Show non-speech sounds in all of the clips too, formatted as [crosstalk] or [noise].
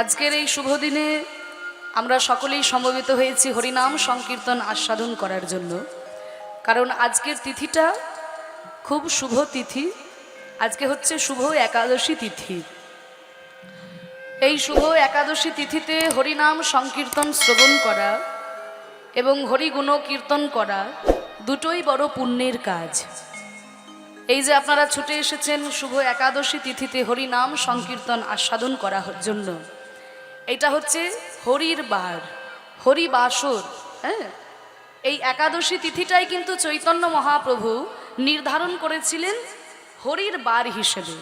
আজকের এই শুভ দিনে আমরা সকলেই সমবেত হয়েছি হরিনাম সংকীর্তন আস্বাদন করার জন্য। কারণ আজকের তিথিটা খুব শুভ তিথি। আজকে হচ্ছে শুভ একাদশী তিথি। এই শুভ একাদশী তিথিতে হরিনাম সংকীর্তন শ্রবণ করা এবং হরিগুণ কীর্তন করা দুটোই বড় পুণ্যের কাজ। এই যে আপনারা ছুটে এসেছেন শুভ একাদশী তিথিতে হরিনাম সংকীর্তন আস্বাদন করার জন্য। এটা হচ্ছে হরির বার, হরি বাসর হ্যাঁ? এই একাদশী তিথিটাই কিন্তু চৈতন্য মহাপ্রভু নির্ধারণ করেছিলেন হরির বার হিসেবে।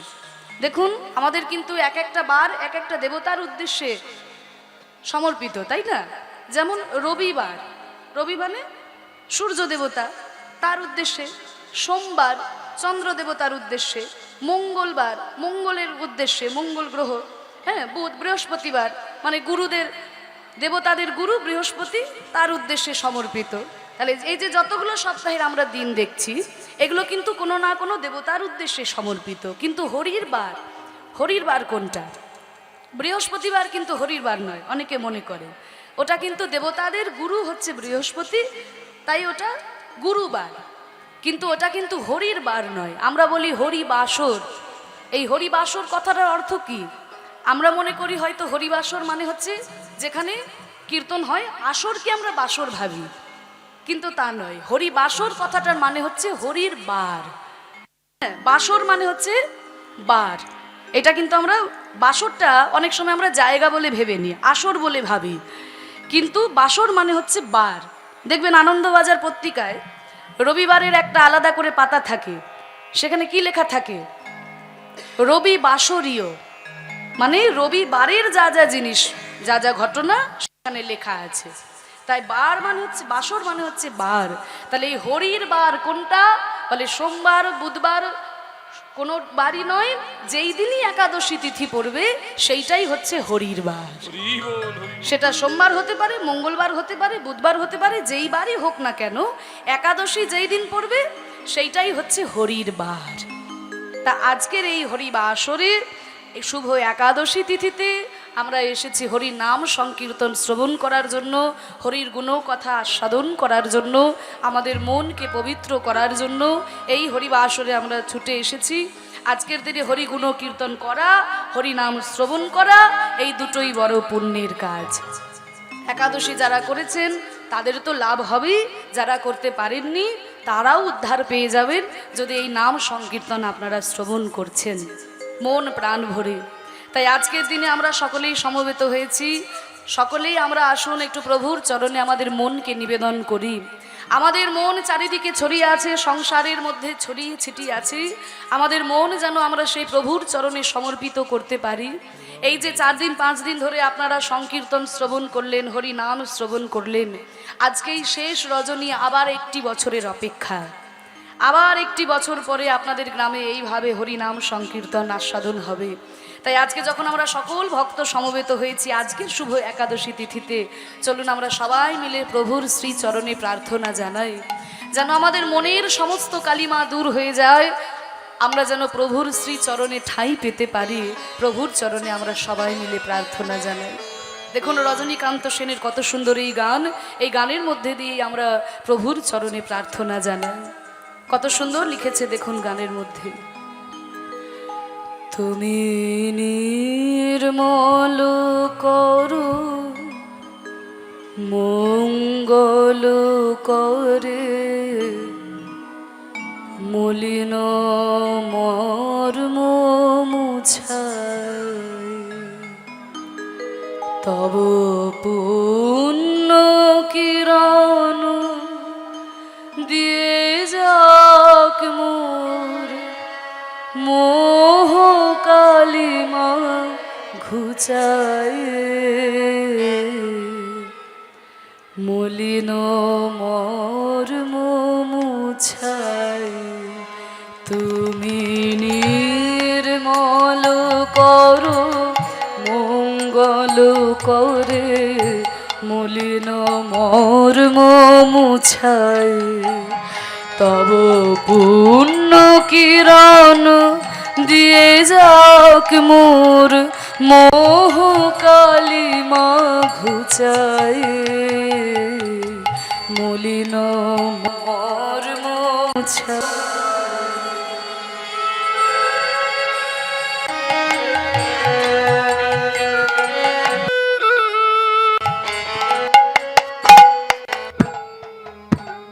দেখুন, আমাদের কিন্তু এক একটা বার, এক একটা দেবতার উদ্দেশ্যে সমর্পিত, তাই না? যেমন রবিবার রবি মানে সূর্য দেবতা তার উদ্দেশ্যে, সোমবার চন্দ্র দেবতার উদ্দেশ্যে, মঙ্গলবার মঙ্গলের উদ্দেশ্যে, মঙ্গল গ্রহ হ্যাঁ বুধ বৃহস্পতিবার। মানে গুরুদের, দেবতাদের গুরু বৃহস্পতি তার উদ্দেশ্যে সমর্পিত। তাহলে এই যে যতগুলো সপ্তাহের আমরা দিন দেখছি, এগুলো কিন্তু কোনো না কোনো দেবতার উদ্দেশ্যে সমর্পিত। কিন্তু হরির বার হরির বার কোনটা? বৃহস্পতিবার কিন্তু হরির বার নয়, অনেকে মনে করে। ওটা কিন্তু দেবতাদের গুরু হচ্ছে বৃহস্পতি, তাই ওটা গুরুবার কিন্তু ওটা কিন্তু হরির বার নয়। আমরা বলি হরি বাসর এই হরি বাসর কথাটার অর্থ কি? আমরা মনে করি হয়তো হরিবাসর মানে হচ্ছে যেখানে কীর্তন হয় আসরকে আমরা বাসর ভাবি। কিন্তু তা নয় হরি বাসর কথাটার মানে হচ্ছে হরির বার। হ্যাঁ, বাসর মানে হচ্ছে বার। এটা কিন্তু আমরা বাসরটা অনেক সময় আমরা জায়গা বলে ভেবে নিই আসর বলে ভাবি। কিন্তু বাসর মানে হচ্ছে বার। দেখবেন আনন্দবাজার পত্রিকায় রবিবারের একটা আলাদা করে পাতা থাকে। সেখানে কি লেখা থাকে? রবি বাসরীয়। মানে রবিবারের যা যা জিনিস, যা যা ঘটনা, সেখানে লেখা আছে। তাই বার মানে হচ্ছে, বাসর মানে হচ্ছে বার। তাহলে এই হরির বার কোনটা? বলে সোমবার, বুধবার কোনো বারই নয়, যেই দিনই একাদশী তিথি পড়বে, সেইটাই হচ্ছে হরির বার। সেটা সোমবার হতে পারে, মঙ্গলবার হতে পারে, বুধবার হতে পারে, যেই বারই হোক না কেন, একাদশী যেই দিন পড়বে, সেইটাই হচ্ছে হরির বার। তা আজকের এই হরি বাসরে এই শুভ একাদশী তিথিতে আমরা এসেছি হরির নাম সংকীর্তন শ্রবণ করার জন্য, হরির গুণ কথা আস্বাদন করার জন্য, আমাদের মনকে পবিত্র করার জন্য। এই হরি বাসরে আমরা ছুটে এসেছি। আজকের দিনে হরি গুণ কীর্তন করা, হরি নাম শ্রবণ করা, এই দুটোই বড় পুণ্যের কাজ। একাদশী যারা করেছেন, তাদের তো লাভ হবেই। যারা করতে পারেননি, তারাও উদ্ধার পেয়ে যাবেন। যদি এই নাম সংকীর্তন আপনারা শ্রবণ করছেন। মন প্রাণ ভরে। তাই আজকের দিনে আমরা সকলেই সমবেত হয়েছি। সকলেই আমরা আসুন একটু প্রভুর চরণে আমাদের মনকে নিবেদন করি। আমাদের মন চারিদিকে ছড়িয়ে আছে, সংসারের মধ্যে ছড়িয়ে ছিটিয়ে আছে। আমাদের মন যেন আমরা সেই প্রভুর চরণে সমর্পিত করতে পারি। এই যে চার দিন, পাঁচ দিন ধরে আপনারা সংকীর্তন শ্রবণ করলেন হরি নাম শ্রবণ করলেন। আজকেই শেষ রজনী, আবার একটি বছরের অপেক্ষা। আবার একটি বছর পরে আপনাদের গ্রামে এইভাবে হরিনাম সংকীর্তন আস্বাদন হবে। তাই আজকে যখন আমরা সকল ভক্ত সমবেত হয়েছি, আজকের শুভ একাদশী তিথিতে চলুন আমরা সবাই মিলে প্রভুর শ্রীচরণে প্রার্থনা জানাই। যেন আমাদের মনের সমস্ত কালিমা দূর হয়ে যায়, আমরা যেন প্রভুর শ্রীচরণে ঠাঁই পেতে পারি। প্রভুর চরণে আমরা সবাই মিলে প্রার্থনা জানাই। দেখুন, রজনীকান্ত সেনের কত সুন্দর এই গান। এই গানের মধ্যে দিয়ে আমরা প্রভুর চরণে প্রার্থনা জানাই। কত সুন্দর লিখেছে দেখুন গানের মধ্যে। তুমি নির্মল করু, মঙ্গল করে, মলিন মর্ম মুছায়। তব পুণ্য ঘুচায় মলিন মর্ম মুছায় তুমি নির্মল করো, মঙ্গল করে। মলিন মর মুছায় তব পূর্ণ কিরণ দিয়ে যাক মোর মোহ কালী ঘুচায় মলিন মর্ম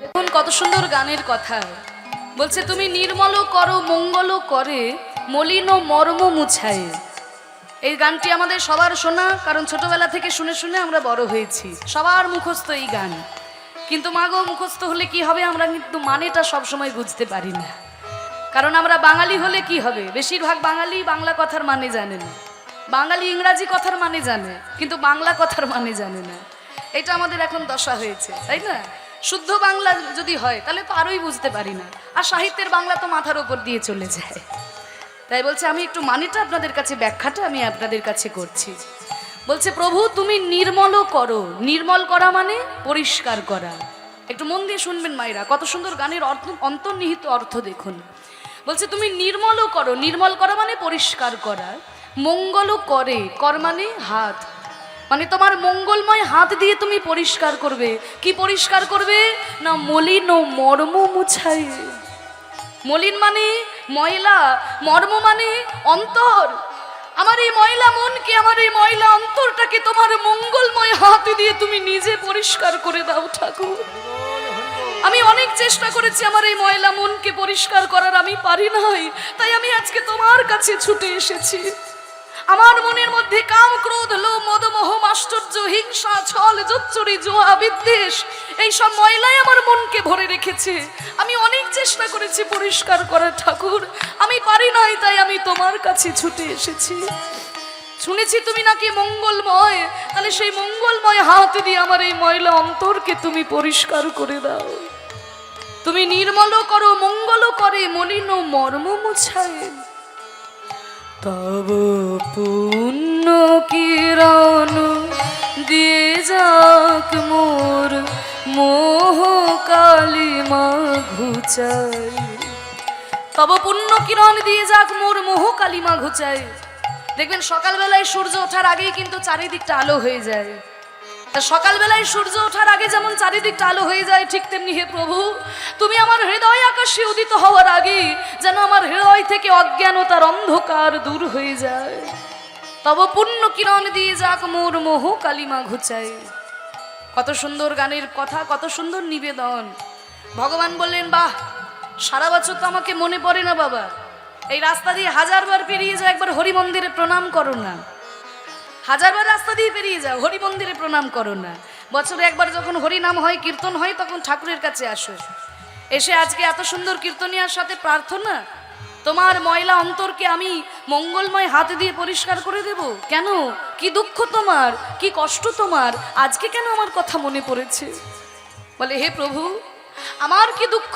দেখুন কত সুন্দর গানের কথা। বলছে, তুমি নির্মল করো, মঙ্গল করে, মলিন মর্ম মুছায়। এই গানটি আমাদের সবার শোনা, কারণ ছোটবেলা থেকে শুনে শুনে আমরা বড় হয়েছি। সবার মুখস্থ এই গান। কিন্তু মাগো মুখস্থ হলে কি হবে আমরা কিন্তু মানেটা সবসময় বুঝতে পারি না। কারণ আমরা বাঙালি হলে কি হবে? বেশিরভাগ বাঙালি বাংলা কথার মানে জানে না। বাঙালি ইংরাজি কথার মানে জানে, কিন্তু বাংলা কথার মানে জানে না। এটা আমাদের এখন দশা হয়েছে, তাই না? শুদ্ধ বাংলা যদি হয়, তাহলে তো আরোই বুঝতে পারি না। আর সাহিত্যের বাংলা তো মাথার ওপর দিয়ে চলে যায়। তাই বলছে, আমি একটু মানেটা আপনাদের কাছে, ব্যাখ্যাটা আমি আপনাদের কাছে করছি। বলছে, প্রভু, তুমি নির্মল করো। নির্মল করা মানে পরিষ্কার করা। একটু মন দিয়ে শুনবেন মায়েরা, কত সুন্দর গানের অর্থ, অন্তর্নিহিত অর্থ দেখুন। বলছে, তুমি নির্মলও করো। নির্মল করা মানে পরিষ্কার করা। মঙ্গলও করে। কর মানে হাত। মানে তোমার মঙ্গলময় হাত দিয়ে তুমি পরিষ্কার করবে। কি পরিষ্কার করবে? না, মলিন ও মর্ম মুছাই মলিন মানে ময়লা, মর্ম মানে অন্তর। আমার এই ময়লা মনকে আমার এই ময়লা অন্তরটাকে তোমার মঙ্গলময় হাতে দিয়ে তুমি নিজে পরিষ্কার করে দাও ঠাকুর? আমি অনেক চেষ্টা করেছি আমার এই ময়লা মনকে পরিষ্কার করার, আমি পারি নাই। তাই আমি আজকে তোমার কাছে ছুটে এসেছি। আমার মনের মধ্যে কাম ক্রোধ লোভ মদ মোহ আশ্চর্য হিংসা, ছল, জোচ্চুরি, জোয়া, বিদ্বেষ, এই সব ময়লাই আমার মনকে ভরে রেখেছে। আমি অনেক চেষ্টা করেছি পরিষ্কার করার ঠাকুর। আমি পারি নাই, তাই আমি তোমার কাছে ছুটে এসেছি। শুনেছি তুমি নাকি মঙ্গলময়। তাহলে সেই মঙ্গলময় হাত দিয়ে আমার এই ময়লা অন্তরকে তুমি পরিষ্কার করে দাও। তুমি নির্মল করো মঙ্গল করে মলিন মর্ম মুছায়। তব পুণ্য কিরণ দিয়ে যাক মোর মোহ কালিমা ঘুচাই তব পুণ্য কিরণ দিয়ে যাক মোর মোহ কালিমা ঘুচায় দেখবেন সকালবেলায় সূর্য ওঠার আগেই কিন্তু চারিদিকটা আলো হয়ে যায়। সকালবেলায় সূর্য ওঠার আগে যেমন চারিদিকটা আলো হয়ে যায়, ঠিক তেমনি হে প্রভু, তুমি আমার হৃদয় আকাশে উদিত হওয়ার আগে যেন আমার হৃদয় থেকে অজ্ঞানতার অন্ধকার দূর হয়ে যায়। তব পূর্ণ কিরণ দিয়ে যাক মোর মোহ কালিমা ঘুচায়। কত সুন্দর গানের কথা, কত সুন্দর নিবেদন। ভগবান বললেন, বাহ, সারা বছর তো আমাকে মনে পড়ে না বাবা। এই রাস্তা দিয়ে হাজারবার পেরিয়ে যাও, একবার হরি মন্দিরে প্রণাম করো না। হাজারবার রাস্তা দিয়ে পেরিয়ে যাও হরি মন্দিরে প্রণাম করো না। বছরে একবার যখন হরি নাম হয়, কীর্তন হয়, তখন ঠাকুরের কাছে আসো। এসে আজকে এত সুন্দর কীর্তনিয়ার সাথে প্রার্থনা? তোমার ময়লা অন্তরকে আমি মঙ্গলময় হাত দিয়ে পরিষ্কার করে দেব? কেন? কি দুঃখ তোমার? কি কষ্ট তোমার? আজকে কেন আমার কথা মনে পড়েছে? বলে, হে প্রভু, আমার কি দুঃখ?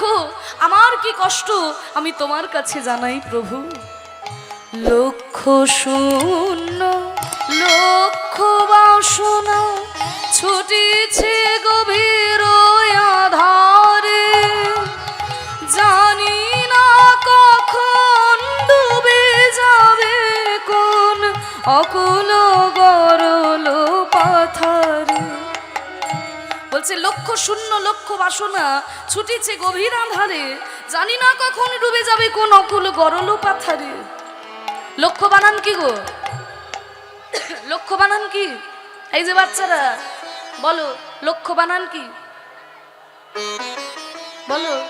আমার কি কষ্ট? আমি তোমার কাছে জানাই প্রভু। লক্ষ শূন্য লক্ষ বাসনা ছুটিছে গভীর আধারে। জানি না কখন ডুবে যাবে, কোন অকুল গরল পাথারে বলছে লক্ষ শূন্য লক্ষ বাসনা ছুটিছে গভীর আধারে। জানি না কখন ডুবে যাবে, কোন অকুল গরল পাথারে লক্ষ্য বানান কি গো? [coughs] লক্ষ্য বানান কি? এই যে বাচ্চারা, বলো, লক্ষ্য বানান কি? বলো।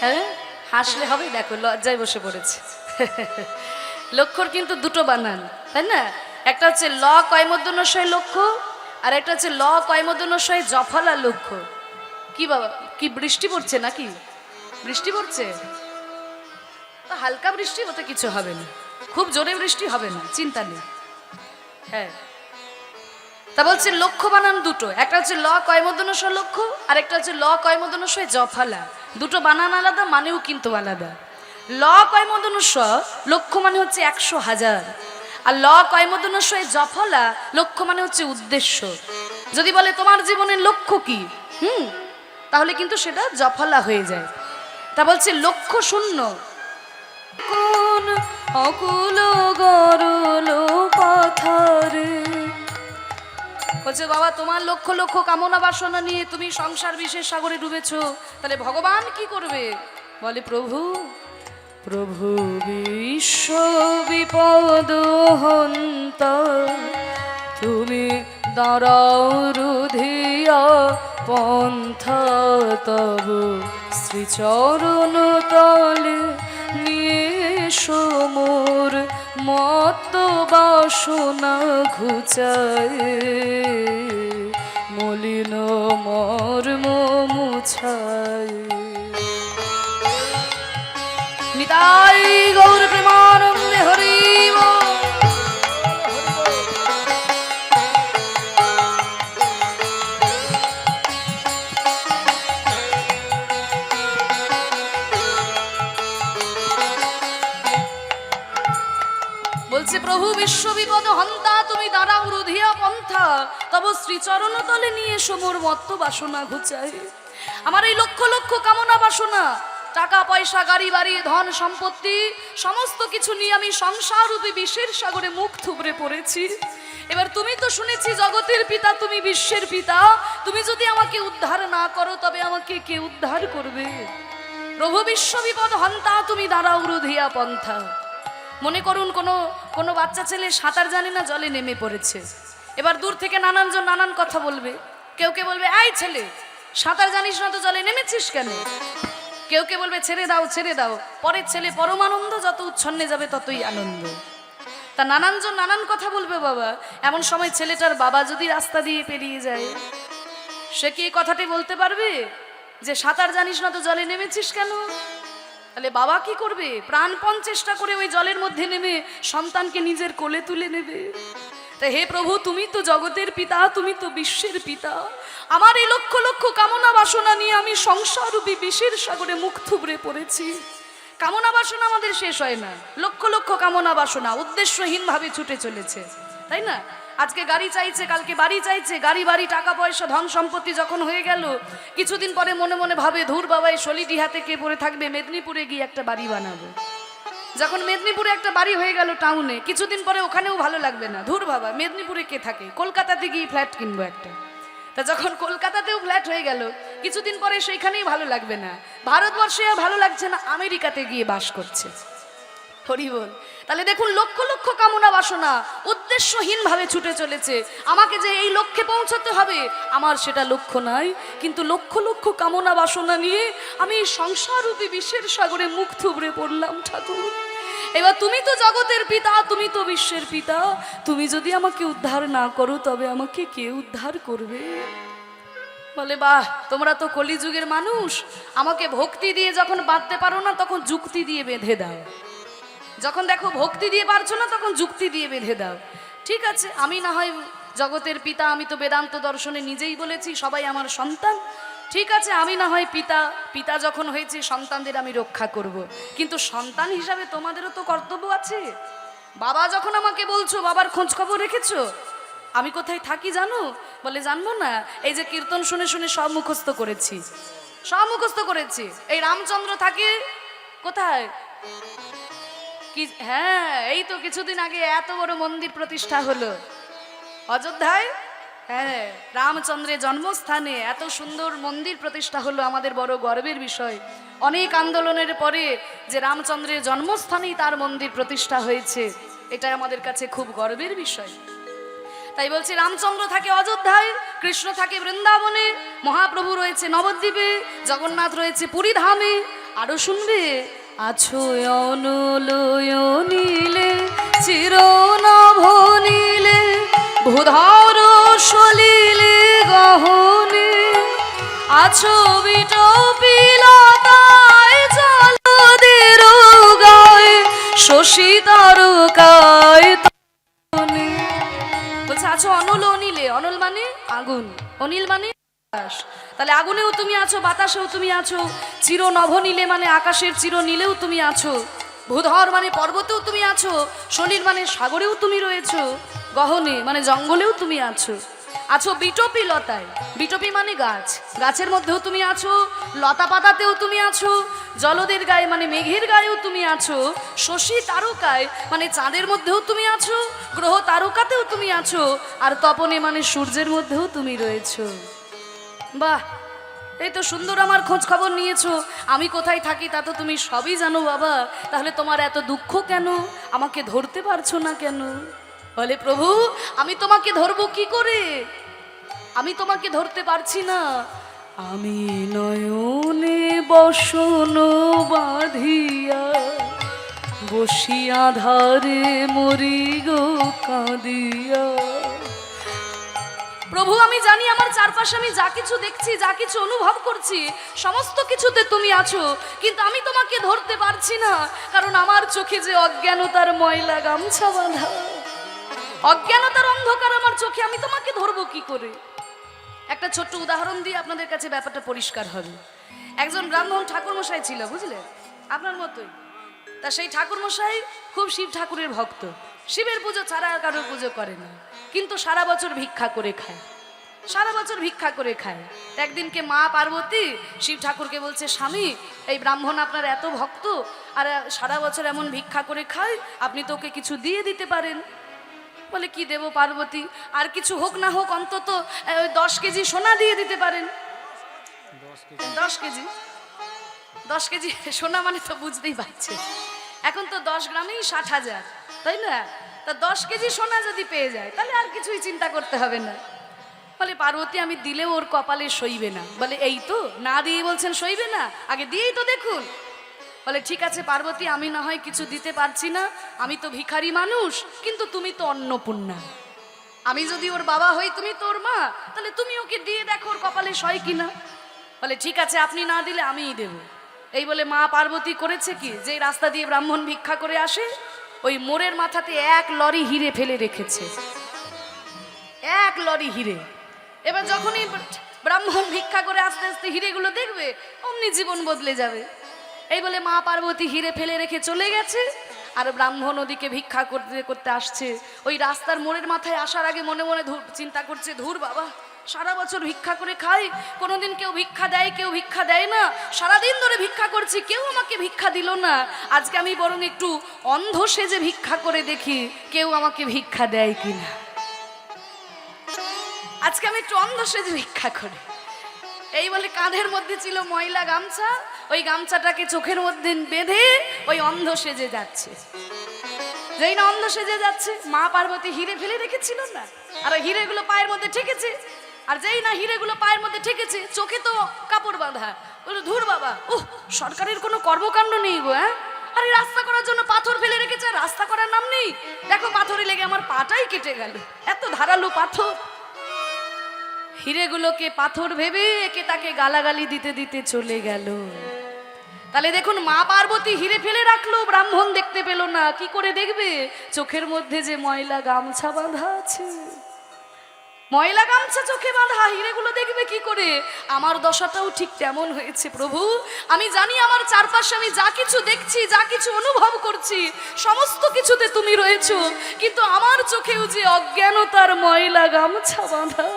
হ্যাঁ? হাসলে হবে? দেখো, লজ্জায় বসে পড়েছে। [laughs] লক্ষ্যর কিন্তু দুটো বানান, তাই না? একটা হচ্ছে ল কয়মদ্দনশয় লক্ষ্য, আর একটা হচ্ছে ল কয়মদ্দনশয় জফলা লক্ষ্য। কি বাবা, কি বৃষ্টি পড়ছে নাকি? বৃষ্টি পড়ছে? হালকা বৃষ্টি, ওতে কিছু হবে না। খুব জোরে বৃষ্টি হবে না, চিন্তা নেই। হ্যাঁ। তা বলছে, লক্ষ্য বানান দুটো। একটা হচ্ছে ল কয়মদনস লক্ষ্য, আর একটা হচ্ছে ল কয়মদনস জফালা। দুটো বানান আলাদা, মানেও কিন্তু আলাদা। ল কয়মদনস লক্ষ্য মানে হচ্ছে একশো হাজার। আর ল কয়মদনস জফলা, লক্ষ্য মানে হচ্ছে উদ্দেশ্য। যদি বলে, তোমার জীবনের লক্ষ্য কি? হুম, তাহলে কিন্তু সেটা জফলা হয়ে যায়। তা বলছে, লক্ষ্য শূন্য। কোন অকুল গরল পাথারে বলছে, বাবা, তোমার লক্ষ লক্ষ কামনা বাসনা নিয়ে তুমি সংসার বিশেষ সাগরে ডুবেছো। তাহলে ভগবান কি করবে? বলে, প্রভু প্রভু বিশ্ব বিপদ হন্ত। তুমি দাঁড়াও রুধিয়া পন্থ। তব শ্রীচরণ তলে নিয়ে সমুর মত বাসনা ঘুচায়। মলিন মর্ম মুছায়। নিতাই গৌর বলছে প্রভু বিশ্ব বিপদ হন্তা, তুমি দাঁড়াও রুধিয়া পন্থা। তব শ্রীচরণ তলে নিয়ে সমুর মত্ত বাসনা ঘুচাই। আমার এই লক্ষ লক্ষ কামনা বাসনা, টাকা, পয়সা, গাড়ি, বাড়ি, ধন, সম্পত্তি, সমস্ত কিছু নিয়ে আমি সংসার রূপী বিশ্বের সাগরে মুখ থুবড়ে পড়েছি। এবার তুমি তো শুনেছি জগতের পিতা, তুমি বিশ্বের পিতা। তুমি যদি আমাকে উদ্ধার না করো, তবে আমাকে কে উদ্ধার করবে? প্রভু বিশ্ব বিপদ হন্তা, তুমি দাঁড়াও রুধিয়া পন্থা। মনে করুন কোনো কোনো বাচ্চা ছেলে সাঁতার জানে না, জলে নেমে পড়েছে। এবার দূর থেকে নানানজন নানান কথা বলবে। কেউ কে বলবে আই ছেলে, সাঁতার জানিস না তো, জলে নেমেছিস কেন? কেউ কে বলবে, ছেড়ে দাও ছেড়ে দাও, পরের ছেলে পরমানন্দ, যত উচ্ছন্নে যাবে ততই আনন্দ। তা নানানজন নানান কথা বলবে বাবা। এমন সময় ছেলেটার বাবা যদি রাস্তা দিয়ে পেরিয়ে যায়, সে কি কথাটি বলতে পারবে? যে, সাঁতার জানিস না তো, জলে নেমেছিস কেন? তাহলে বাবা কি করবে? প্রাণপণ চেষ্টা করে ওই জলের মধ্যে নেমে সন্তানকে নিজের কোলে তুলে নেবে। তা হে প্রভু, তুমি তো জগতের পিতা, তুমি তো বিশ্বের পিতা। আমার এই লক্ষ লক্ষ কামনা বাসনা নিয়ে আমি সংসাররূপী বিশ্বের সাগরে মুখ থুবড়ে পড়েছি। কামনা বাসনা আমাদের শেষ হয় না। লক্ষ লক্ষ কামনা বাসনা উদ্দেশ্যহীনভাবে ছুটে চলেছে। তাই না? আজকে গাড়ি চাইছে, কালকে বাড়ি চাইছে, গাড়ি, বাড়ি, টাকা, পয়সা, ধন সম্পত্তি যখন হয়ে গেল, কিছুদিন পরে মনে মনে ভাবে, ধুর বাবা, এই হাতে কে পড়ে থাকবে? মেদিনীপুরে গিয়ে একটা বাড়ি বানাবো। যখন মেদিনীপুরে একটা বাড়ি হয়ে গেল টাউনে কিছুদিন পরে ওখানেও ভালো লাগবে না। ধুর বাবা, মেদিনীপুরে কে থাকে? কলকাতাতে গিয়ে ফ্ল্যাট কিনবো একটা। তা যখন কলকাতাতেও ফ্ল্যাট হয়ে গেল, কিছুদিন পরে সেইখানেই ভালো লাগবে না। ভারতবর্ষে ভালো লাগছে না, আমেরিকাতে গিয়ে বাস করছে। হরি বল তাহলে দেখুন, লক্ষ লক্ষ কামনা বাসনা উদ্দেশ্যহীনভাবে ছুটে চলেছে। আমাকে যে এই লক্ষ্যে পৌঁছাতে হবে, আমার সেটা লক্ষ্য নাই। কিন্তু লক্ষ লক্ষ কামনা বাসনা নিয়ে আমি সংসাররূপী বিশ্বের সাগরে মুখ থুবড়ে পড়লাম, ঠাকুর। এবার তুমি তো জগতের পিতা, তুমি তো বিশ্বের পিতা। তুমি যদি আমাকে উদ্ধার না করো, তবে আমাকে কে উদ্ধার করবে? বলে, বাহ, তোমরা তো কলিযুগের মানুষ। আমাকে ভক্তি দিয়ে যখন বাঁধতে পারো না, তখন যুক্তি দিয়ে বেঁধে দাও। যখন দেখো ভক্তি দিয়ে পারছ না, তখন যুক্তি দিয়ে বেঁধে দাও। ঠিক আছে, আমি না হয় জগতের পিতা, আমি তো বেদান্ত দর্শনে নিজেই বলেছি, সবাই আমার সন্তান। ঠিক আছে, আমি না হয় পিতা পিতা যখন হয়েছে, সন্তানদের আমি রক্ষা করব। কিন্তু সন্তান হিসাবে তোমাদেরও তো কর্তব্য আছে। বাবা যখন আমাকে বলছো, বাবার খোঁজ খবর রেখেছো? আমি কোথায় থাকি জানো? বলে, জানব না। এই যে কীর্তন শুনে শুনে সব মুখস্থ করেছি। সব মুখস্থ করেছি। এই রামচন্দ্র থাকে কোথায়? কি হ্যাঁ এই তো কিছুদিন আগে এত বড় মন্দির প্রতিষ্ঠা হলো। অযোধ্যায়? হ্যাঁ রামচন্দ্রের জন্মস্থানে এত সুন্দর মন্দির প্রতিষ্ঠা হলো আমাদের বড় গর্বের বিষয়। অনেক আন্দোলনের পরে যে রামচন্দ্রের জন্মস্থানেই তার মন্দির প্রতিষ্ঠা হয়েছে এটা আমাদের কাছে খুব গর্বের বিষয়। তাই বলছি, রামচন্দ্র থাকে অযোধ্যায়, কৃষ্ণ থাকে বৃন্দাবনে, মহাপ্রভু রয়েছে নবদ্বীপে, জগন্নাথ রয়েছে পুরী ধামে আরও শুনবে আছো নীলে, চিরনভ নীলে, ভূধর সলিলে গহনে। আছো বিটপিলতায় জলদের গায়ে শশী তারকায় বলছে, আছো অনল অনিলে অনল মানে আগুন, অনিল মানে তাহলে আগুনেও তুমি আছো, বাতাসেও তুমি আছো চির নভনীলে মানে আকাশের চির নীলেও তুমি আছো, ভূধর মানে পর্বতেও তুমি আছো, শনির মানে সাগরেও তুমি রয়েছো, গহনে মানে জঙ্গলেও তুমি আছো। আছো বিটপি লতায়, বিটপি মানে গাছ, গাছের মধ্যেও তুমি আছো লতা পাতাতেও তুমি আছো, জলদের গায়ে মানে মেঘের গায়েও তুমি আছো, শশী তারকায় মানে চাঁদের মধ্যেও তুমি আছো, গ্রহ তারকাতেও তুমি আছো, আর তপনে মানে সূর্যের মধ্যেও তুমি রয়েছো। বাহ, এই তো সুন্দর আমার খোঁজ খবর নিয়েছো। আমি কোথায় থাকি তা তো তুমি সবই জানো বাবা। তাহলে তোমার এত দুঃখ কেন? আমাকে ধরতে পারছ না কেন? বলে, প্রভু, আমি তোমাকে ধরবো কি করে? আমি তোমাকে ধরতে পারছি না। আমি নয়নে বসন বাঁধিয়া বসিয়া ধারে মরি গো কাঁদিয়া প্রভু, আমি জানি আমার চারপাশে আমি যা কিছু দেখছি, যা কিছু অনুভব করছি, সমস্ত কিছুতে তুমি আছো, কিন্তু আমি তোমাকে ধরতে পারছি না, কারণ আমার চোখে যে অজ্ঞানতার ময়লা গামছা বাঁধা, অজ্ঞানতার অন্ধকার আমার চোখে, আমি তোমাকে ধরবো কি করে? একটা ছোট্ট উদাহরণ দিয়ে আপনাদের কাছে ব্যাপারটা পরিষ্কার হবে। একজন ব্রাহ্মণ ঠাকুরমশাই ছিল, বুঝলে? আপনার মতোই। তা সেই ঠাকুরমশাই খুব শিব ঠাকুরের ভক্ত। শিবের পুজো ছাড়া আর কারোর পুজো করে না। কিন্তু সারা বছর ভিক্ষা করে খায়। সারা বছর ভিক্ষা করে খায়। একদিনকে মা পার্বতী শিব ঠাকুরকে বলছে, স্বামী, এই ব্রাহ্মণ আপনার এত ভক্ত, আর সারা বছর এমন ভিক্ষা করে খায়, আপনি তো ওকে কিছু দিয়ে দিতে পারেন। বলে, কি দেব পার্বতী? আর কিছু হোক না হোক, অন্তত ওই দশ কেজি সোনা দিয়ে দিতে পারেন। দশ কেজি? দশ কেজি সোনা মানে তো বুঝতেই পারছে এখন তো দশ গ্রামেই ষাট হাজার, তাই না? তা দশ কেজি সোনা যদি পেয়ে যায়, তাহলে আর কিছুই চিন্তা করতে হবে না। বলে, পার্বতী, আমি দিলেও ওর কপালে সইবে না। বলে, এই তো, না দিয়ে বলছেন সইবে না, আগে দিয়েই তো দেখুন। বলে, ঠিক আছে পার্বতী, আমি না হয় কিছু দিতে পারছি না, আমি তো ভিখারি মানুষ, কিন্তু তুমি তো অন্নপূর্ণা। আমি যদি ওর বাবা হই, তুমি তোর মা, তাহলে তুমি ওকে দিয়ে দেখো ওর কপালে সয় কিনা বলে, ঠিক আছে, আপনি না দিলে আমিই দেব। এই বলে মা পার্বতী করেছে কি? যে রাস্তা দিয়ে ব্রাহ্মণ ভিক্ষা করে আসে ওই মোড়ের মাথাতে এক লরি হিরে ফেলে রেখেছে। এক লরি হিরে। এবার যখনই ব্রাহ্মণ ভিক্ষা করে আস্তে আস্তে হিরেগুলো দেখবে, অমনি জীবন বদলে যাবে। এই বলে মা পার্বতী হিরে ফেলে রেখে চলে গেছে, আর ব্রাহ্মণ ওদিকে ভিক্ষা করতে করতে আসছে। ওই রাস্তার মোড়ের মাথায় আসার আগে মনে মনে চিন্তা করছে, ধুর বাবা সারা বছর ভিক্ষা করে খাই, কোনোদিন কেউ ভিক্ষা দেয়, কেউ ভিক্ষা দেয় না। সারাদিন ধরে ভিক্ষা করছি, কেউ আমাকে ভিক্ষা দিল না। আজকে আমি বরং একটু অন্ধ সেজে ভিক্ষা করে দেখি, কেউ আমাকে ভিক্ষা দেয় কিনা। আজকে আমি একটু অন্ধ সেজে ভিক্ষা করি। এই বলে কাঁধের মধ্যে ছিল ময়লা গামছা, ওই গামছাটাকে চোখের মধ্যে বেঁধে ওই অন্ধ সেজে যাচ্ছে। যেই না অন্ধ সেজে যাচ্ছে, মা পার্বতী হিরে ফেলে রেখেছিল না? আর হিরেগুলো পায়ের মধ্যে ঠেকেছে আর যেই না হিরেগুলো পায়ের মধ্যে ঠেকেছে, চোখে তো কাপড় বাঁধা। বলে ধুর বাবা, উহ, সরকারের কোনো কর্মকাণ্ড নেই গো হ্যাঁ? আরে রাস্তা করার জন্য পাথর ফেলে রেখেছে রাস্তা করার নাম নেই? দেখো পাথরে লেগে আমার পাটাই কেটে গেল, এত ধারালো পাথর। হিরেগুলোকে পাথর ভেবে একে তাকে গালাগালি দিতে দিতে চলে গেল। তাহলে দেখুন, মা পার্বতী হিরে ফেলে রাখল, ব্রাহ্মণ দেখতে পেল না, কি করে দেখবে? চোখের মধ্যে যে ময়লা গামছা বাঁধা আছে। ময়লা গামছা চোখে বাঁধা, হিরেগুলো দেখবে কি করে? আমার দশাটাও ঠিক তেমন হয়েছে প্রভু। আমি জানি আমার চারপাশে আমি যা কিছু দেখছি, যা কিছু অনুভব করছি, সমস্ত কিছুতে তুমি রয়েছো, কিন্তু আমার চোখেও যে অজ্ঞানতার ময়লা গামছা বাঁধা।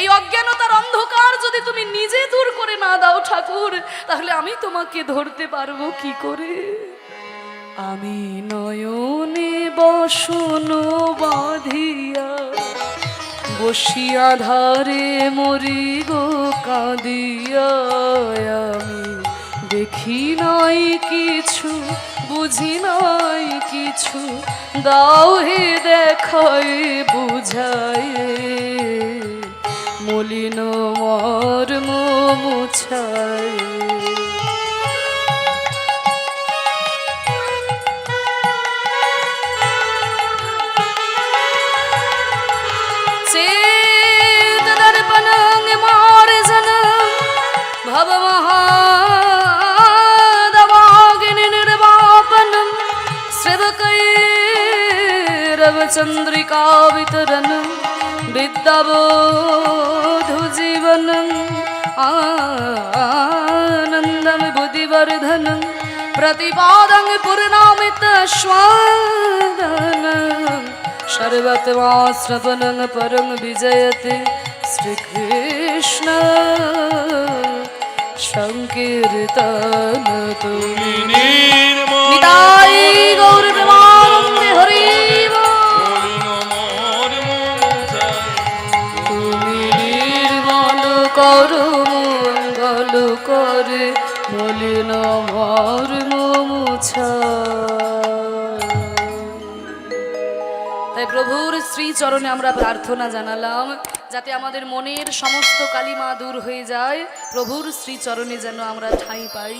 এই অজ্ঞানতার অন্ধকার যদি তুমি নিজে দূর করে না দাও ঠাকুর, তাহলে আমি তোমাকে ধরতে পারব কি করে? আমি নয়নে বসন বাঁধিয়া বসিয়া ধারে মরি গো কাঁদিয়া আমি। দেখি নাই কিছু, বুঝি নাই কিছু, দাও হে দেখাই, বুঝায়। মলিন মর্ম মুছায়। श्रवकैरवचन्द्रिका वितरणं विद्याबोधुजीवनम् आनन्दं बुद्धिवर्धनं प्रतिपादं पूर्णामितश्वादनम् सर्वत्मा श्रवणं परं विजयते श्रीकृष्ण সংকীর্তন তুমি নির্মল নিতাই গৌর করু মঙ্গল করে, মলিন মর্ম তাই প্রভুর শ্রীচরণে আমরা প্রার্থনা জানালাম, যাতে আমাদের মনের সমস্ত কালিমা দূর হয়ে যায়। প্রভুর শ্রীচরণে যেন আমরা ঠাঁই পাই।